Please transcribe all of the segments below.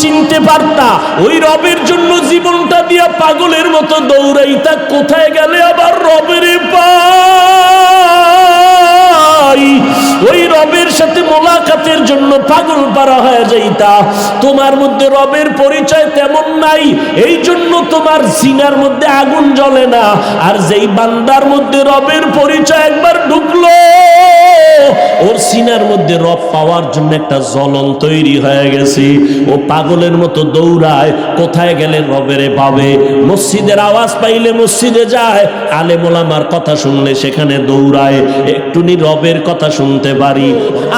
চিনতে পারতা। ওই রবের জন্য জীবনটা দিয়া পাগলের মতো দৌড়াইতা, কোথায় গেলে আবার রবের পাই? ওই রবের সাথে মোলাকাতের জন্য পাগল পারা হয়ে যাইতা। তোমার মধ্যে রবের পরিচয় তেমন নাই, এই জন্য তোমার সিনার মধ্যে আগুন জ্বলে না। আর যেই বান্দার মধ্যে রবের পরিচয় একবার ঢুকলো ওর সিনার মধ্যে রব পাওয়ার জন্য একটা জ্বলন তৈরি হয়ে গেছে। ও পাগলের মতো দৌড়ায়, কোথায় গেলে রবেরে পাবে মসজিদের আওয়াজ পাইলে মসজিদে যায় আলে মোলামার কথা শুনলে সেখানে দৌড়ায়। একটুনি রবের কথা শুনতে পারি।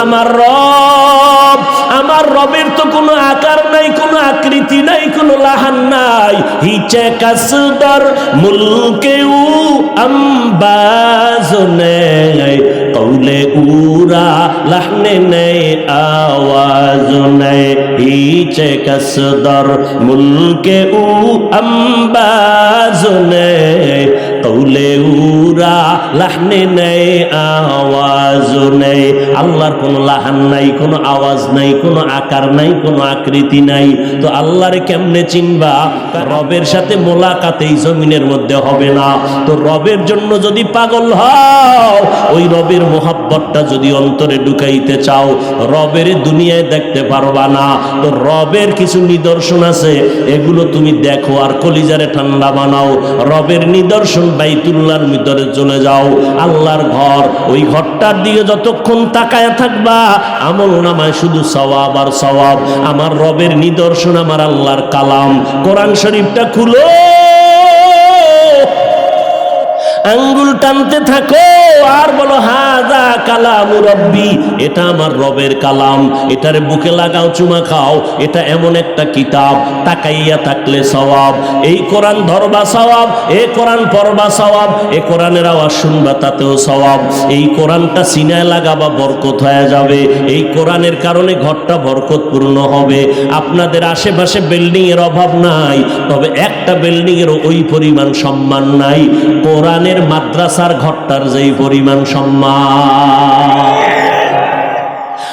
আমার রব, আমার রবের তো কোনো আকার নাই, কোনো আকৃতি নাই, কোনো লাহান নাই। হিচে কাসদর মুলকেউ আম্বাজ নেই কৌলে উরা লাহনে নেই আওয়াজ নেই হিচে কাসদর মুলকে উ আম্বাজ নেই কৌলে উরা, লাহনে নেই আওয়াজ নেই। আল্লাহর কোনো লাহান নাই, কোনো আওয়াজ নাই, কোনো আকার নাই, কোনো আকৃতি নাই। তো আল্লাহরে কেমনে চিনবা? রবের সাথে মোলাকাত এই জমিনের মধ্যে হবে না। তো রবের জন্য যদি পাগল হও, ওই রবের মোহাব্বতটা যদি অন্তরে ঢুকাইতে চাও, রবের দুনিয়ায় দেখতে পারবা না। তো রবের কিছু নিদর্শন আছে, এগুলো তুমি দেখো আর কলিজারে ঠান্ডা বানাও। রবের নিদর্শন বাইতুল্লাহর ভিতরে চলে যাও। আল্লাহর ঘর, ওই ঘরটার দিকে যতক্ষণ তাকায় থাকবা, আমল নামায় শুধু সওয়াব আর সওয়াব। আমার রবের নিদর্শন, আমার আল্লাহর কালাম। কোরআন শরীফটা খুলো। আঙ্গুল টানতে থাকো, আর বলো হাজা কালাম রব্বি। এটা আমার রবের কালাম। এটার বুকে লাগাও, চুমা খাও। এটা এমন একটা কিতাব, তাকাইয়া থাকলে সওয়াব। এই কোরআন ধরবা সওয়াব, এ কোরআন পড়বা সওয়াব। এ কোরআনের আওয়াজ শুনবা তাতেও সওয়াব। এই কোরআনটা সিনায় লাগাবা বরকত হয়ে যাবে। এই কোরআনের কারণে ঘরটা বরকতপূর্ণ হবে। আপনাদের আশেপাশে বিল্ডিং এর অভাব নাই, তবে একটা বিল্ডিং এর ওই পরিমাণ সম্মান নাই। কোরআনের মাদ্রাসার ঘরটার যেই পরিমাণ সম্মান।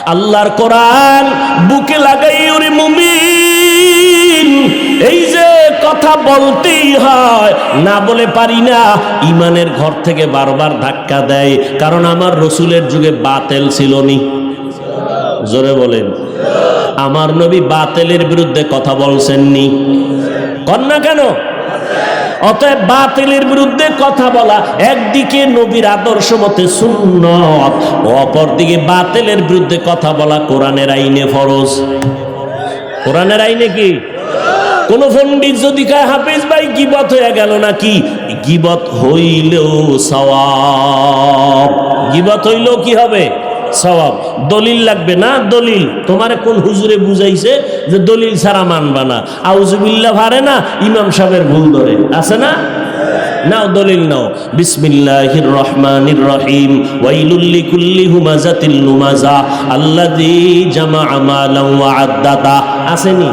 আল্লাহর কোরআন বুকে লাগাই ওরে মুমিন। এই যে কথা বলতেই হয়, না বলে পারি না, ইমানের ঘর থেকে বারবার ধাক্কা দেয়, কারণ আমার রসুলের যুগে বাতেল ছিল নি জোরে বলেন। আমার নবী বাতেলের বিরুদ্ধে কথা বলছেননি। কন্যা কেন? অতএব বাতিলের বিরুদ্ধে কথা বলা, একদিকে নবীর আদর্শ মতে সুন্নত, অপরদিকে বাতিলের বিরুদ্ধে কথা বলা কোরআনের আইনে ফরজ। কোরআনের আইনে কি? কোন পণ্ডিত যদি কায়, হাফিজ ভাই, গিবত হয়ে গেল নাকি? গিবত হইলেও সওয়াব। গিবত হইলেও কি হবে? সওয়াব। দলিল লাগবে না? দলিল। তোমার কোন হুজুরে বুঝাইছে যে দলিল ছাড়া মানবা না? আউজুবিল্লা ভারে না? ইমাম সাহেবের ভুল ধরে। আছে না? নাও, দলিল নাও। বিসমিল্লাহির রহমানির রহিম। ওয়াইলুল লিকুল্লি হুমাজাতিল লুমাজা আল্লাযী জামাআ মালান ওয়া আদাদা। আসেনি?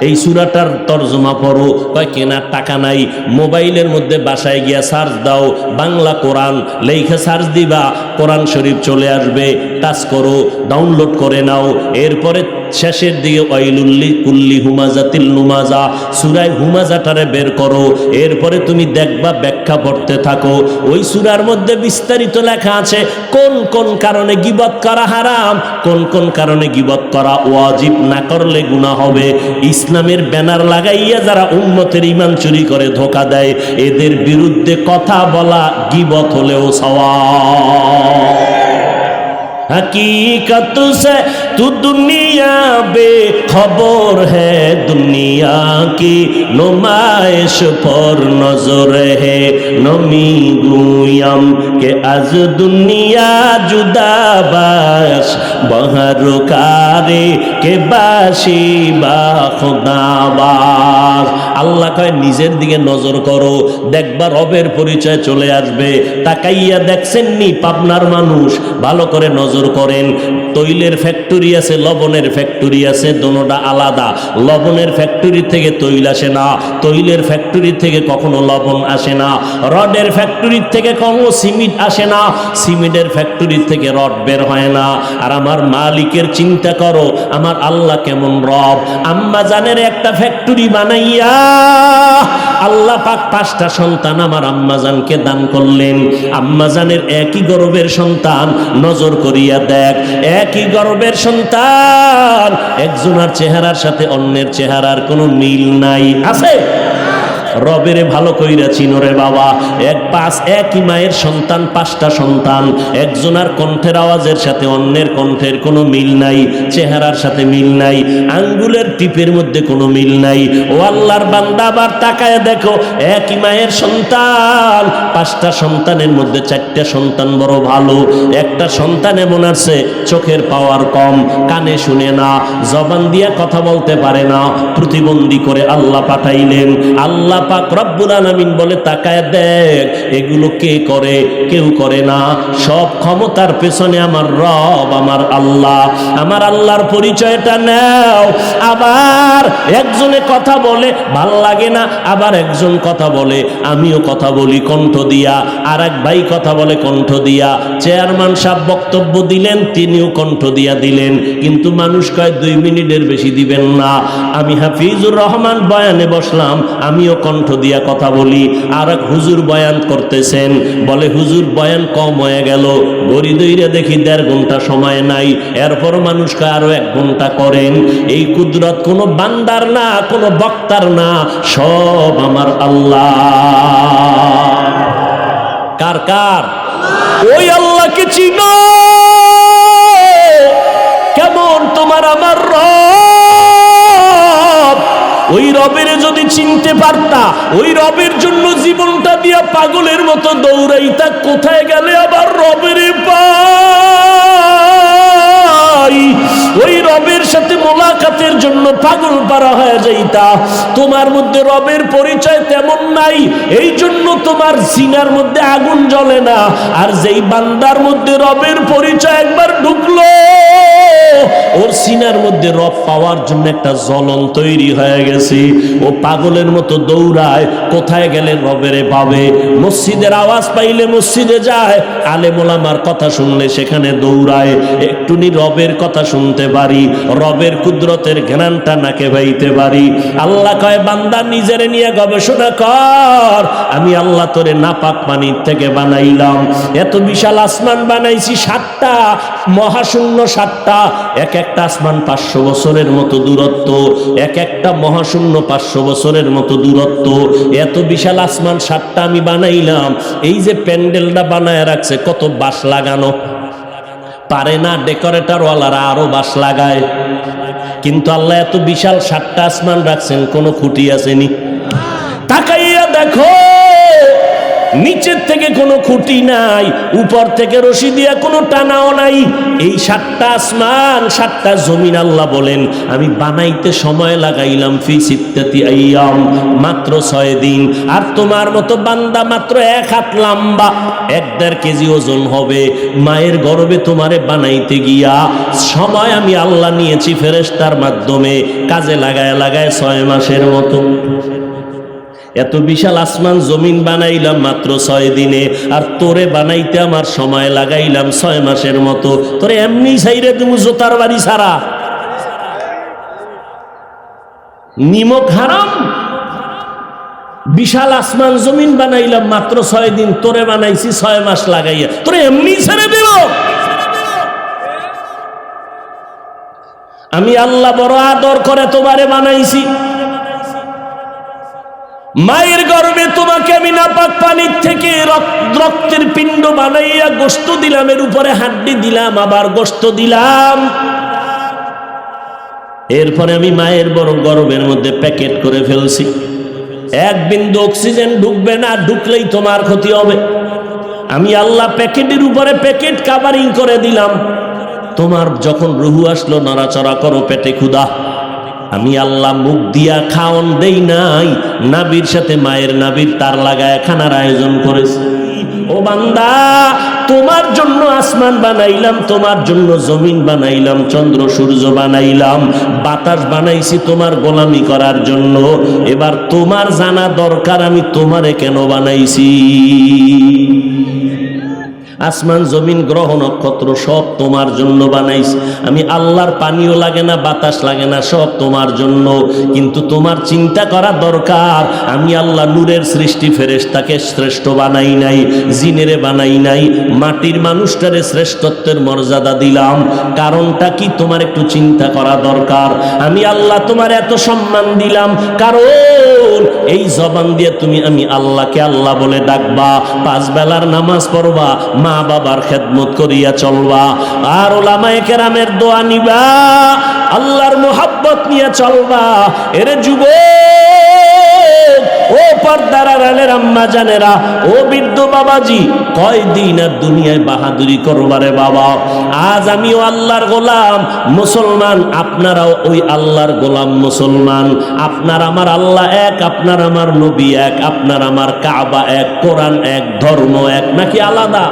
এই সুরাটার তর্জমা পড়ো। বা কেনার টাকা নাই। মোবাইলের মধ্যে বাসায় গিয়া সার্চ দাও, বাংলা কোরআন। লেখা সার্চ দিবা, কোরআন শরীফ চলে আসবে। টাচ করো, ডাউনলোড করে নাও। এরপরে শেষের দিকে ওয়াইলুল্লি কুল্লি হুমাজাতিল নুমাজা সুরায় হুমাজাটারে বের করো এরপরে তুমি দেখবা ব্যাখ্যা পড়তে থাকো ওই সুরার মধ্যে বিস্তারিত লেখা আছে কোন কোন কারণে গিবত করা হারাম কোন কোন কারণে গিবত করা ওয়াজিব না করলে গুনাহ হবে ইসলামের ব্যানার লাগাইয়া যারা উম্মতের ইমান চুরি করে ধোকা দেয় এদের বিরুদ্ধে কথা বলা গিবত হলেও সওয়াব हकीकत से তু দুনিয়া বে খবর হে দুনিয়া কি নুমায়শ পর নজর হে নমি গুয়াম কে আজ দুনিয়া জুদা বাস বহার কারে কে বাসি বাস আল্লাহ কয়, নিজের দিকে নজর করো। দেখবার অবের পরিচয় চলে আসবে। তাকাইয়া দেখছেন নি পাবনার মানুষ। ভালো করে নজর করেন। তৈলের ফ্যাক্টরি ফ্যাক্টরি আছে, লবণের ফ্যাক্টরি আছে, দোনোটা আলাদা। লবণের ফ্যাক্টরি থেকে তৈল আসে না। তৈলের ফ্যাক্টরি থেকে কখনো লবণ আসে না। রডের ফ্যাক্টরি থেকে কখনো সিমেন্ট আসে না। সিমেন্টের ফ্যাক্টরি থেকে রড বের হয় না। আর আমার মালিকের চিন্তা করো, আমার আল্লাহ কেমন রব। আম্মা জানের একটা ফ্যাক্টরি বানাইয়া আল্লাহ পাক পাঁচটা সন্তান আমার আম্মাজানকে দান করলেন। আম্মাজানের একই গর্বের সন্তান, নজর করিয়া দেখ, একই গর্বের সন্তান, একজনার চেহারার সাথে অন্যের চেহারার কোনো মিল নাই। আছে? রবেরে ভালো কইরা চিনরে বাবা। এক পাঁচ একই মায়ের সন্তান, পাঁচটা সন্তান। একজনার কণ্ঠের আওয়াজের সাথে অন্যের কণ্ঠের কোনো মিল নাই, চেহারার সাথে মিল নাই, আঙ্গুলের টিপের মধ্যে কোনো মিল নাই। ও আল্লাহর বান্দা, আবার তাকায় দেখো, একই মায়ের সন্তান, পাঁচটা সন্তানের মধ্যে চারটা সন্তান বড় ভালো। একটা সন্তান এমন আছে, চোখের পাওয়ার কম, কানে শুনে না, জবান দিয়ে কথা বলতে পারে না। প্রতিবন্ধী করে আল্লাহ পাঠাইলেন। আল্লাহ পাক রব্বুল আলামিন বলে, তাকায় দেখ, এগুলো কে করে, কেউ করে না। সব ক্ষমতার পেছনে আমার রব, আমার আল্লাহ। আমার আল্লাহর পরিচয়টা আবার একজনে কথা বলে, ভালো লাগে না, আবার একজন কথা বলে, আমিও কথা বলি কণ্ঠ দিয়া। আর এক ভাই কথা বলে কণ্ঠ দিয়া। চেয়ারম্যান সাহেব বক্তব্য দিলেন, তিনিও কণ্ঠ দিয়া দিলেন। কিন্তু মানুষ কয়, দুই মিনিটের বেশি দিবেন না। আমি হাফিজুর রহমান বয়ানে বসলাম, আমিও কণ্ঠ দিয়া কথা বলি আর এক হুজুর বয়ান করতেছেন, বলে, হুজুর, বয়ান কম হয়ে গেল, গড়ি দইরে দেখি দেড় ঘণ্টা সময় নাই, এরপর মানুষকে আরও এক ঘণ্টা করেন, এই কুদরত কোনো বান্দার না, কোনো বক্তার না, সব আমার আল্লাহ। কার কার? ওই আল্লাহকে চিনো, কেমন তোমার আমার রব? ওই রবের যদি চিনতে পারতা, ওই রবের জন্য জীবনটা দিয়া পাগলের মতো দৌড়াইতা, কোথায় গেলে আবার রবের পাই? ওই রবের সাথে মোলাকাতের জন্য পাগল পারা হয়ে যাইতা। তোমার মধ্যে রবের পরিচয় তেমন নাই, এই জন্য তোমার সিনার মধ্যে আগুন জ্বলে না। আর যেই বান্দার মধ্যে রবের পরিচয় একবার ঢুকলো ওর সিনার মধ্যে রব পাওয়ার জন্য একটা জ্বলন তৈরি হয়ে গেছে। ও পাগলের মতো দৌড়ায়, কোথায় গেলে রবেরে পাবে মসজিদের আওয়াজ পাইলে মসজিদে যায়। আলে মোলামার কথা শুনলে সেখানে দৌড়ায়। একটুনি রবের কথা শুনতে পারি, রবের কুদরতের জ্ঞানটা নাকে ভাইতে পারি। আল্লাহ কয়, বান্দা নিজেরে নিয়ে গবেষণা কর। আমি আল্লাহ তোরে নাপাক পানির থেকে বানাইলাম। এত বিশাল আসমান বানাইছি, সাতটা, মহাশূন্য সাতটা। এক একটা আসমান পাঁচশো বছরের মতো দূরত্ব, এক একটা মহাশূন্য পাঁচশো বছরের মতো দূরত্ব। এত বিশাল আসমান সাতটা আমি বানাইলাম, এই যে প্যান্ডেলটা বানায় রাখছে, কত বাঁশ লাগানো। পারে না ডেকোরেটর ওয়ালারা আরও বাঁশ লাগায়। কিন্তু আল্লাহ এত বিশাল সাতটা আসমান রাখছেন, কোনো খুঁটি আসেনি। তাকাইয়া দেখো নিচের থেকে কোনো খুঁটি নাই, উপর থেকে রশি দিয়া কোনো টানাও নাই। এই সাতটা আসমান, সাতটা জমিন আল্লাহ বলেন, আমি বানাইতে সময় লাগাইলাম ফি সিত্তাতি আইয়াম, মাত্র ছয় দিন। আর তোমার মতো বান্দা মাত্র এক হাত লম্বা, এক দেড় কেজি ওজন হবে। মায়ের গর্বে তোমারে বানাইতে গিয়া সময় আমি আল্লাহ নিয়েছি ফেরেস্তার মাধ্যমে, কাজে লাগায় লাগায় ছয় মাসের মতো। এত বিশাল আসমান জমিন বানাইলাম মাত্র ছয় দিনে, আর তোরে বানাইতে আমার সময় লাগাইলাম ছয় মাসের মতো। তোরে এমনি সাইরে তুমি জোতার বাড়ি ছাড়া। নিমক হারাম। বিশাল আসমান জমিন বানাইলাম মাত্র ছয় দিন, তোরে বানাইছি ছয় মাস লাগাইয়া। তোরে এমনি ছেড়ে দিল। আমি আল্লাহ বড় আদর করে তোমারে বানাইছি। মায়ের গর্বে তোমাকে আমি নাপাক পানির থেকে রক- রক্তের পিণ্ড বানাইয়া গোস্ত দিলাম, এর উপরে হাড্ডি দিলাম, আবার গোস্ত দিলাম। এরপরে আমি মায়ের বড় গর্বের মধ্যে প্যাকেট করে ফেলছি। এক বিন্দু অক্সিজেন ঢুকবে না, ঢুকলেই তোমার ক্ষতি হবে। আমি আল্লাহ প্যাকেটের উপরে প্যাকেট কাভারিং করে দিলাম। তোমার যখন রুহু আসলো, নড়াচড়া করো পেটে ক্ষুদা আমি আল্লাহ মুখ দিয়া খাওন দেই নাই। নাবির সাথে মায়ের নাবির তার লাগায় খানার আয়োজন করেছি। ও বান্দা, তোমার জন্য আসমান আসমান বানাইলাম, তোমার জন্য জমিন বানাইলাম, চন্দ্র, সূর্য বানাইলাম, বাতাস বানাইছি তোমার গোলামি করার জন্য। এবার তোমার জানা দরকার, আমি তোমারে কেন বানাইছি? আসমান জমিন গ্রহ নক্ষত্র সব তোমার জন্য বানাইছি। আমি আল্লাহর পানিও লাগে না, বাতাস লাগে না, সব তোমার জন্য। কিন্তু তোমার চিন্তা করা দরকার। আমি আল্লাহ নূরের সৃষ্টি ফেরেশতাকে শ্রেষ্ঠ বানাই নাই, জিনেরে বানাই নাই। মাটির মানুষটারে শ্রেষ্ঠত্বের মর্যাদা দিলাম। কারণটা কি? তোমার একটু চিন্তা করা দরকার। আমি আল্লাহ তোমার এত সম্মান দিলাম। কারণ এই জবান দিয়ে তুমি আমি আল্লাহকে আল্লাহ বলে ডাকবা। পাঁচ বেলার নামাজ পড়বা মা বাবার খেদমত করিয়া চলবা। আর ওলামায়ে কেরামের দোয়া নিবা। আল্লাহর মোহাব্বত নিয়ে চলবা। এরে যুব ও আম্মা জানেরা, ও বৃদ্ধ বাবাজি, কয়দিন আর দুনিয়ায় বাহাদুরি করবারে বাবা। আজ আমিও আল্লাহর গোলাম, মুসলমান, আপনারাও ওই আল্লাহর গোলাম মুসলমান। আপনার আমার আল্লাহ এক, আপনার আমার নবী এক, আপনার আমার কাবা এক, কোরআন এক, ধর্ম এক, নাকি আলাদা?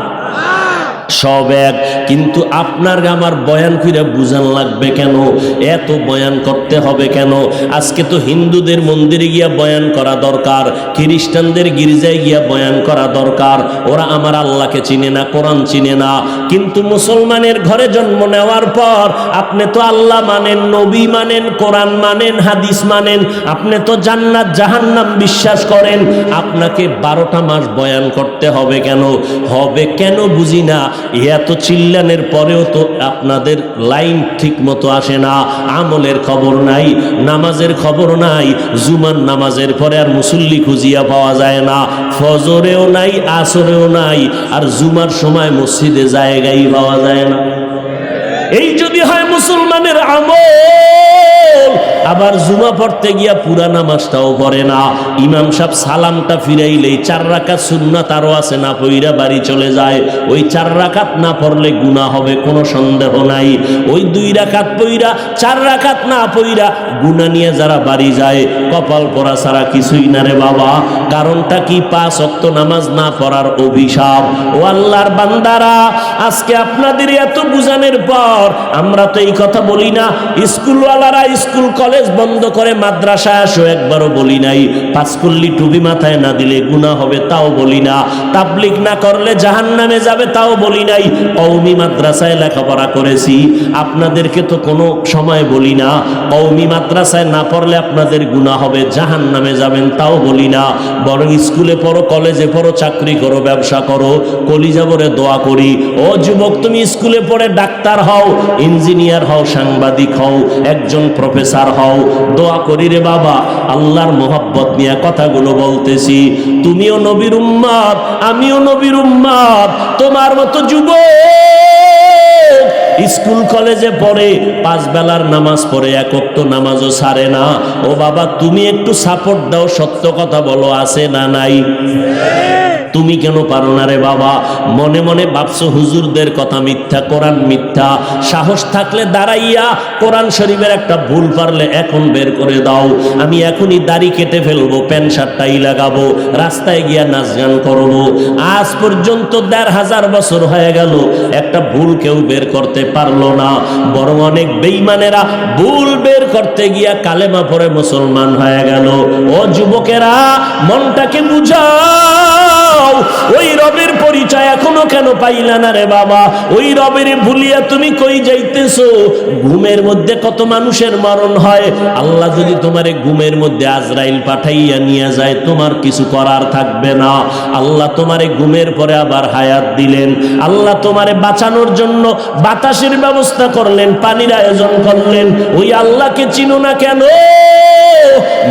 সব এক। কিন্তু আপনার আমার বয়ান করে বুঝান লাগবে কেন? এত বয়ান করতে হবে কেন? আজকে তো হিন্দুদের মন্দিরে গিয়া বয়ান করা দরকার, খ্রিস্টানদের গির্জায় গিয়া বয়ান করা দরকার। ওরা আমার আল্লাহকে চিনে না, কোরআন চিনে না। কিন্তু মুসলমানের ঘরে জন্ম নেওয়ার পর আপনি তো আল্লাহ মানেন, নবী মানেন, কোরআন মানেন, হাদিস মানেন, আপনি তো জান্নাত, জাহান্নাম বিশ্বাস করেন। আপনাকে বারোটা মাস বয়ান করতে হবে কেন? হবে কেন বুঝি না। এত চিল্লানের পরেও তো আপনাদের লাইন ঠিক মতো আসে না, আমলের খবর নাই, নামাজের খবর নাই, জুমার নামাজের পরে আর মুসল্লি খুঁজিয়া পাওয়া যায় না, ফজরেও নাই, আসরেও নাই, আর জুমার সময় মসজিদে জায়গাই পাওয়া যায় না। এই যদি হয় মুসলমানের আমল আবার জুমা পড়তে গিয়া পুরা নামাজটাও পড়ে না। ইমাম সাহেব সালামটা ফিরাইলেই চার রাকাত সুন্নাত আরও আছে না পইরা বাড়ি চলে যায়। ওই চার রাকাত না পড়লে গুণা হবে, কোনো সন্দেহ নাই। ওই দুই রাকাত পইরা, চার রাকাত না পইরা গুণা নিয়ে যারা বাড়ি যায়, কপাল পরা ছাড়া কিছুই না রে বাবা। কারণটা কি? পাঁচ অক্ত নামাজ না পড়ার অভিশাপ। ও আল্লাহর বান্দারা, আজকে আপনাদের এত বুঝানোর পর আমরা তো এই কথা বলি না। স্কুলওয়ালারা স্কুল কলেজ বন্ধ করে মাদ্রাসায় আসো, একবারও বলি নাই। পাঁচকুল্লি টুপি মাথায় না দিলে গুণা হবে, তাও বলি না। তাবলিক না করলে জাহান নামে যাবে, তাও বলি নাই। কৌমি মাদ্রাসায় লেখাপড়া করেছি, আপনাদেরকে তো কোনো সময় বলি না। কৌমি মাদ্রাসায় না পড়লে আপনাদের গুণা হবে জাহান নামে যাবেন, তাও বলি না। বরং স্কুলে পড়ো, কলেজে পড়ো, চাকরি করো, ব্যবসা করো কলিজাবরে দোয়া করি। ও যুবক, তুমি স্কুলে পড়ে ডাক্তার হও, ইঞ্জিনিয়ার হও, সাংবাদিক হও, একজন প্রফেসর হও দোয়া করি রে বাবা। আল্লাহর মোহাব্বত নিয়ে কথাগুলো বলতেছি। তুমিও নবীর উম্মাদ, আমিও নবীর উম্মাদ। তোমার মতো যুবক স্কুল কলেজে পড়ে, পাঁচ বেলার নামাজ পড়ে একত্র নামাজও সারে না। ও বাবা, তুমি একটু সাপোর্ট দাও, সত্য কথা বলো, আছে না নাই? তুমি কেন পারো না রে বাবা? মনে মনে ভাবছ হুজুরদের কথা মিথ্যা, কোরআন মিথ্যা। সাহস থাকলে দাঁড়াইয়া কোরআন শরীফের একটা ভুল পারলে এখন বের করে দাও। আমি এখনই দাড়ি কেটে ফেলব, প্যান্ট শার্টটাই লাগাবো, রাস্তায় গিয়া নাচ গান করব। আজ পর্যন্ত দেড় হাজার বছর হয়ে গেল, একটা ভুল কেউ বের করতে পারল না। বরং অনেক বেইমানেরা ভুল বের করতে গিয়া কালেমা পরে মুসলমান হয়ে গেল। ও যুবকেরা, মনটাকে বুঝাও ওই রবের পরিচয় এখনও কেন পাইলা না রে বাবা? ওই রবের ভুলিয়া তুমি কই যাইতেছো? ঘুমের মধ্যে কত মানুষের মরণ হয়? আল্লাহ যদি তোমারে ঘুমের মধ্যে আজরাইল পাঠাইয়া নিয়ে যায়, তোমার কিছু করার থাকবে না। আল্লাহ তোমারে ঘুমের পরে আবার হায়াত দিলেন। আল্লাহ তোমারে বাঁচানোর জন্য বাতাসের ব্যবস্থা করলেন, পানির আয়োজন করলেন। ওই আল্লাহকে চিনো না কেন?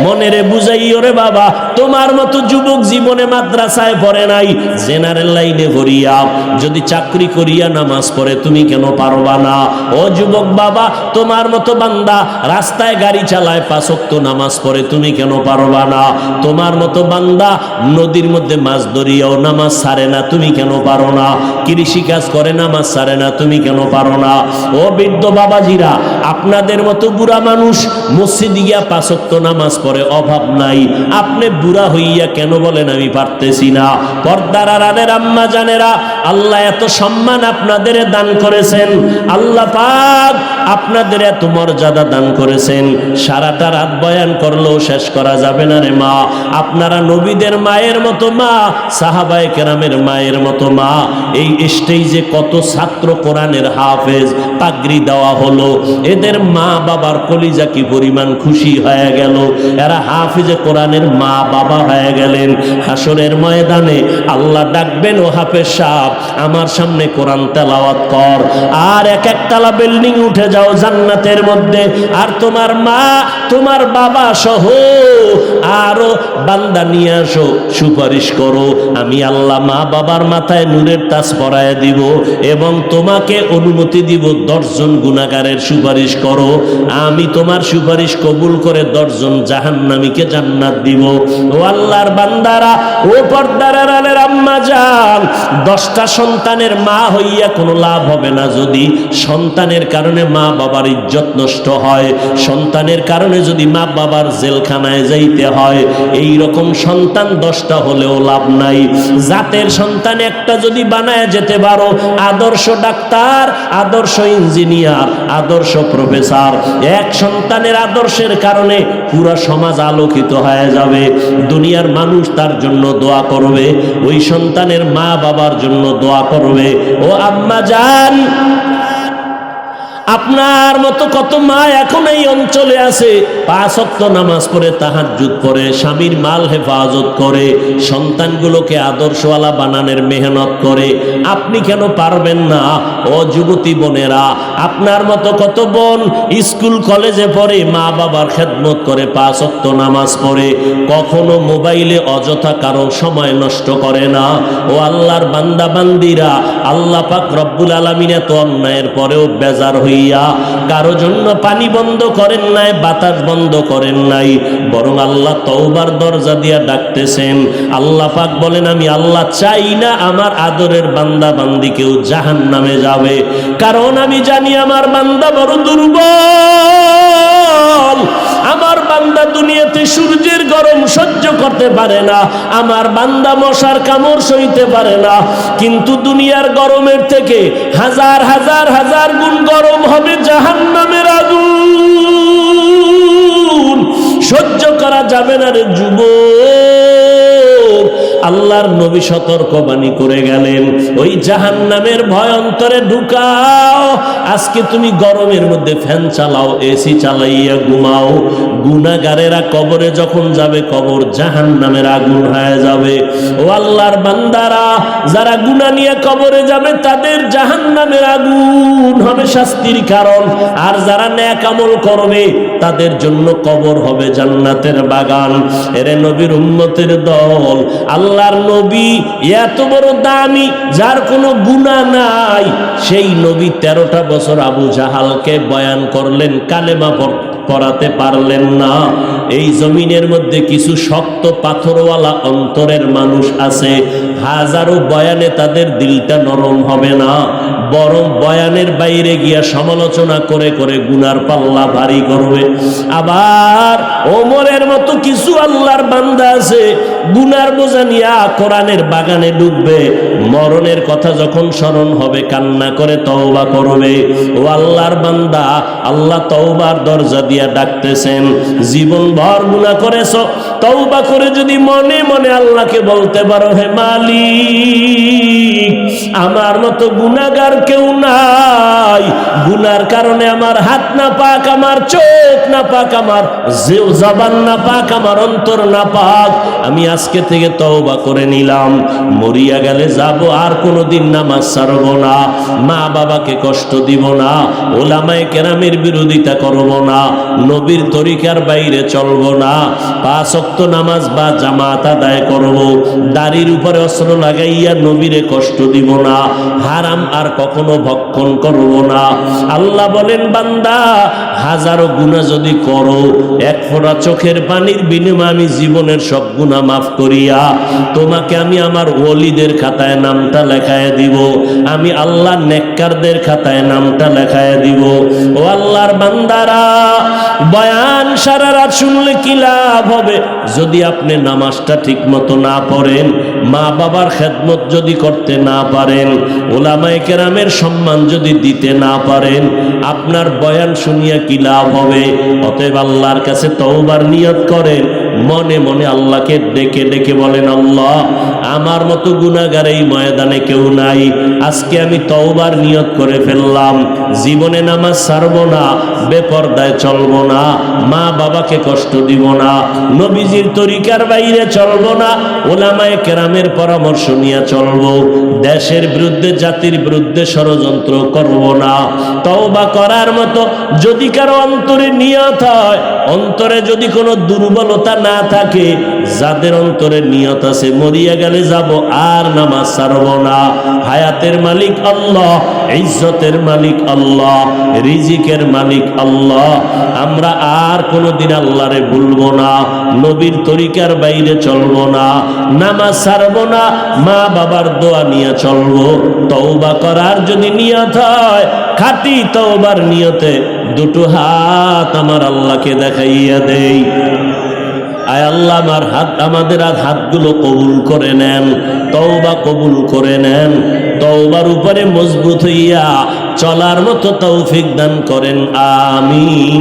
মনেরে বুঝাইও রে বাবা, তোমার মতো যুবক জীবনে মাদ্রাসায় পড়ে নাই, জেনারেল লাইনে ভরিয়া যদি চাকরি করিয়া নামাজ পড়ে, তুমি কেন পারবা না? ও যুবক বাবা, তোমার মতো বান্দা, রাস্তায় গাড়ি চালায় পাঁচক্ত নামাজ পড়ে, তুমি কেন পারবা না? তোমার মতো বান্দা, নদীর মধ্যে মাছ ধরিয়াও নামাজ সারে না, তুমি কেন পারো না? কৃষি কাজ করে, নামাজ সারে না, তুমি কেন পারো না? ও বৃদ্ধ বাবাজিরা, আপনাদের মতো বুড়া মানুষ, মসজিদ গিয়া পাঁচক্ত নামাজ পড়ে অভাব নাই। আপনি বুড়া হইয়া কেন বলেন, আমি পারতেছি না? পর্দার আড়ালের আম্মা জানেরা আল্লাহ এত সম্মান আপনাদের দান করেছেন। আল্লাহ পাক আপনাদের এত মর্যাদা দান করেছেন। সারাটা রাত বয়ান করলেও শেষ করা যাবে না রে মা। আপনারা নবীদের মায়ের মতো মা, সাহাবায়ে কেরামের মায়ের মতো মা। এই স্টেজে কত ছাত্র কোরআনের হাফেজ পাগড়ি দেওয়া হলো। এদের মা বাবার কলিজা কি পরিমাণ খুশি হয়ে গেল? এরা হাফিজে কোরআনের মা বাবা হয়ে গেলেন। হাসরের ময়দানে আল্লাহ ডাকবেন, ও হাফেজ সাহ আমার সামনে কোরআন তেলাওয়াত কর। আর এক একতলা বিল্ডিং উঠে যাও জান্নাতের মধ্যে। আর তোমার মা, তোমার বাবা সহ আরও বান্দা নিয়ে আসো, সুপারিশ করো, আমি আল্লাহ মা বাবার মাথায় নূরের তাজ পরায় দিব এবং তোমাকে অনুমতি দিব দশজন গুণাগারের সুপারিশ করো। আমি তোমার সুপারিশ কবুল করে দশজন জাহান্নামীকে জান্নাত দিব। ও আল্লাহর বান্দারা, ও পর্দার আড়ালের আম্মা যান দশটা সন্তানের মা হইয়া কোনো লাভ হবে না যদি সন্তানের কারণে মা বাবার ইজ্জত নষ্ট হয়। সন্তানের কারণে যদি মা বাবার জেলখানায় যাইতে হয় এই রকম সন্তান দশটা হলেও লাভ নাই। জাতের সন্তান একটা যদি বানায় যেতে পারো, আদর্শ ডাক্তার, আদর্শ ইঞ্জিনিয়ার, আদর্শ প্রফেসর, এক সন্তানের আদর্শের কারণে পুরো সমাজ আলোকিত হয়ে যাবে। দুনিয়ার মানুষ তার জন্য দোয়া করবে, ওই সন্তানের মা বাবার জন্য দোয়া করবে। ও আম্মা যান আপনার মতো কত মা এখন এই অঞ্চলে আছে? পাঁচ অক্ত নামাজ পড়ে তাহাজ্জুদ পড়ে স্বামীর মাল হেফাজত করে, সন্তানগুলোকে আদর্শওয়ালা বানানোর মেহনত করে। আপনি কেন পারবেন না? ও যুবতী বোনেরা, আপনার মতো কত বোন স্কুল, কলেজে পড়ে মা বাবার খেদমত করে পাঁচ অক্ত নামাজ পড়ে, কখনো মোবাইলে অযথা কারও সময় নষ্ট করে না। ও আল্লাহর বান্দা বান্দিরা আল্লাহ পাক রব্বুল আলমিন এত অন্যায়ের পরেও বেজার হইয়া কারও জন্য পানি বন্ধ করেন নাই, বাতাস বন্ধ করেন নাই। বরং আল্লাহ তওবার দরজা দিয়া ডাকতেছেন। আল্লাহ পাক বলেন, আমি আল্লাহ চাই না আমার আদরের বান্দা বান্দি কেউ জাহান নামে যাবে। কারণ আমি জানি আমার বান্দা বড় দুর্বল। আমার বান্দা দুনিয়াতে সূর্যের গরম সহ্য করতে পারে না, আমার বান্দা মশার কামড় সইতে পারে না, কিন্তু দুনিয়ার গরমের থেকে হাজার হাজার হাজার গুণ গরম হবে জাহান্নামের আগুন। সহ্য করা যাবে না রে যুবক। আল্লাহর নবী সতর্কবাণী করে গেলেন, ওই জাহান্নামের ভয় অন্তরে ঢুকাও, আজকে তুমি গরমের মধ্যে ফ্যান চালাও, এসি চালাইয়া ঘুমাও। গুনাগারেরা কবরে যখন যাবে, কবর জাহান্নামের আগুন হয়ে যাবে। ও আল্লাহর বান্দারা, যারা গুনাহ নিয়ে কবরে যাবে, তাদের জাহান্নামের আগুন হবে শাস্তির কারণ। আর যারা ন্যাক আমল করবে, তাদের জন্য কবর হবে জান্নাতের বাগান। এরে নবীর উম্মতের দল, আল্লাহর নবী এত বড় দামি, যার কোনো গুণা নাই। সেই নবী তেরোটা বছর আবু জাহালকে বয়ান করলেন, কালেমা পড়- পড়াতে পারলেন না। এই জমিনের মধ্যে কিছু শক্ত পাথরওয়ালা অন্তরের মানুষ আছে। হাজারো বয়ানে তাদের দিলটা নরম হবে না। বরং বয়ানের বাইরে গিয়া সমালোচনা করে করে গুনার পাল্লা ভারী করবে। আবার ওমরের মতো কিছু আল্লাহর বান্দা আছে গুনার বোঝা নিয়া কোরআনের বাগানে ডুববে, মরণের কথা যখন স্মরণ হবে, কান্না করে তওবা করবে। ও আল্লাহর বান্দা, আল্লাহ তওবার দরজা দিয়া ডাকতেছেন, জীবন ভর গুনাহ করেছ, তওবা করে যদি মনে মনে আল্লাহকে বলতে পারো, হে মালিক, আমার মতো গুনাহগার কেউ নাই। গুনার কারণে আমার হাত না পাক, আমার চোখ না পাক, আমার জবান না পাক, আমার অন্তর না পাক। আমি আজকে থেকে তওবা করে নিলাম। মরিয়া গেলে যাব, আর কোনোদিন নামাজ ছাড়ব না। মা বাবাকে কষ্ট দিব না, ওলামায়ে কেরামের বিরোধিতা করব না, নবীর তরিকার বাইরে চলব না। পাঁচ ওয়াক্ত নামাজ বা জামাত আদায় করব, দাড়ির উপরে অস্ত্র লাগাইয়া নবীরে কষ্ট দিব না, হারাম আর কখনো ভক্ষণ করব না। আল্লাহ বলেন, বান্দা, হাজারো গুণা যদি করো, এক ফোঁটা চোখের পানির বিনিময়ে আমি জীবনের সব গুণা মাফ করিয়া তোমাকে আমি আমার ওলিদের খাতায় নামটা লেখায় দিব। আমি আল্লাহ নেককারদের খাতায় নামটা লেখায় দিব। ও আল্লাহর বান্দারা, বয়ান সারা রাত শুনলে কি লাভ হবে? যদি আপনি নামাজটা ঠিক মতো না পড়েন মা বাবার খেদমত যদি করতে না পারেন, ওলামায়ে কেরামের সম্মান যদি দিতে না পারেন, আপনার বয়ান শুনিয়া কি লাভ হবে? অতএব আল্লাহর কাছে তওবার নিয়ত করেন। মনে মনে আল্লাহকে ডেকে ডেকে বলেন, আল্লাহ, আমার মতো গুণাগার এই ময়দানে কেউ নাই। আজকে আমি তওবার নিয়ত করে ফেললাম। জীবনে নামাজ ছাড়ব না, বেপর্দায় চলব না, মা বাবাকে কষ্ট দিব না, নবীজির তরিকার বাইরে চলব না, ওলামায়ে কেরামের পরামর্শ নিয়ে চলব, দেশের বিরুদ্ধে, জাতির বিরুদ্ধে ষড়যন্ত্র করব না। তওবা করার মতো যদি কারও অন্তরে নিয়ত হয়, অন্তরে যদি কোনো দুর্বলতা না থাকে, যাদের অন্তরে নিয়ত আছে, মরিয়া গেলে যাব, আর নামাজ ছাড়ব না। হায়াতের মালিক আল্লাহ, ইজ্জতের মালিক আল্লাহ, রিজিকের মালিক আল্লাহ। আমরা আর কোনোদিন আল্লাহরে ভুলবো না, নবীর তরিকার বাইরে চলবো না, নামাজ ছাড়ব না মা বাবার দোয়া নিয়ে চলবো। তওবা করার যদি নিয়ত হয়, খাটি তওবার নিয়তে দুটো হাত আমার আল্লাহকে দেখাইয়া দেই। আয় আল্লাহ, আমার হাত, আমাদের আর হাতগুলো কবুল করে নেন, তওবা কবুল করে নেন, তওবার উপরে মজবুত হইয়া চলার মতো তৌফিক দান করেন আমি